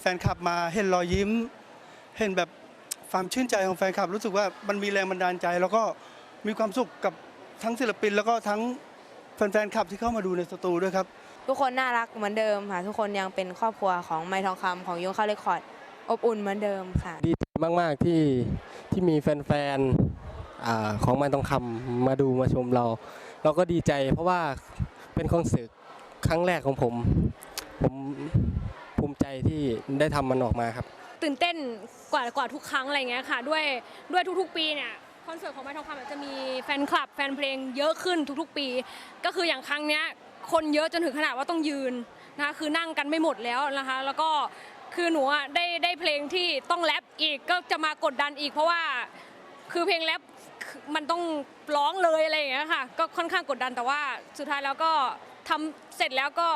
แฟนคลับมาเห็นรอยยิ้ม เห็นแบบความชื่นใจของแฟนคลับ รู้สึกว่ามันมีแรงบันดาลใจ แล้วก็มีความสุขกับทั้งศิลปิน แล้วก็ทั้งแฟนๆคลับที่เข้ามาดูในสตูด้วยครับ ทุกคนน่ารักเหมือนเดิมค่ะ ทุกคนยังเป็นครอบครัวของไม้ทองคำของยุ้งข้าวเรคคอร์ดอบอุ่นเหมือนเดิมค่ะ ดีใจมากๆที่ที่มีแฟนๆอาของมันต้องคำมาดูมาชมเรา เราก็ดีใจเพราะว่าเป็นคอนเสิร์ตครั้งแรกของผม ผมภูมิใจที่ ได้ทำมันออกมาครับ ตื่นเต้นกว่ากว่าทุกครั้งอะไรเงี้ยค่ะ ด้วยด้วยทุกๆปีเนี่ยคอนเสิร์ตของไม้ทองคำจะมีแฟนคลับ แฟนเพลงเยอะขึ้นทุกๆปี ก็คืออย่างครั้งเนี้ยคนเยอะจนถึงขนาดว่าต้องยืนนะคะคือนั่งกันไม่หมดแล้วนะคะ แล้วก็คือหนูได้ได้เพลงที่ต้องแรปอีกก็จะมากดดันอีก เพราะว่าคือเพลงแรปมันต้องร้องเลยอะไรอย่างเงี้ยค่ะ ก็ค่อนข้างกดดันแต่ว่าสุดท้ายแล้วก็ทำเสร็จแล้วก็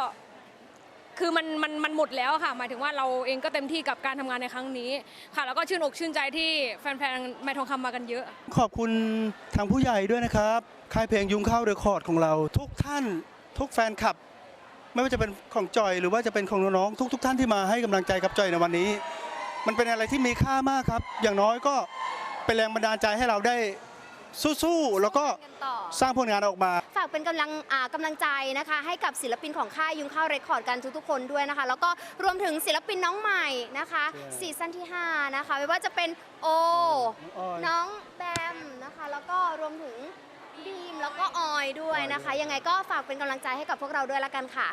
คือมันมันมันหมดแล้วค่ะ หมายถึงว่าเราเองก็เต็มที่กับการทำงานในครั้งนี้ค่ะ แล้วก็ชื่นอกชื่นใจที่แฟนๆไมทองคำมากันเยอะ ขอบคุณทางผู้ใหญ่ด้วยนะครับค่ายเพลงยุงข้าวเรคคอร์ดของเรา ทุกท่านทุกแฟนคลับ ไม่ว่าจะเป็นของจอย หรือว่าจะเป็นของน้องๆทุกๆ ท่านที่มาให้กำลังใจกับจอยในวันนี้ มันเป็นอะไรที่มีค่ามากครับ อย่างน้อยก็เป็นแรงบันดาลใจให้เราได้ สู้ๆแล้วก็กันต่อสร้างผลงานออกมา ฝากเป็นกำลังอ่ากำลังใจนะคะ ให้กับศิลปินของค่ายยุงข้าวเรคคอร์ดกันทุกๆคนด้วยนะคะ แล้วก็รวมถึงศิลปินน้องใหม่นะคะใช่ซีซั่นที่ 5 นะคะ ไม่ว่าจะเป็นโอ น้องแบมนะคะ แล้วก็รวมถึงบีมแล้วก็ออยด้วยนะคะ ยังไงก็ฝากเป็นกำลังใจให้กับพวกเราด้วยละกันค่ะ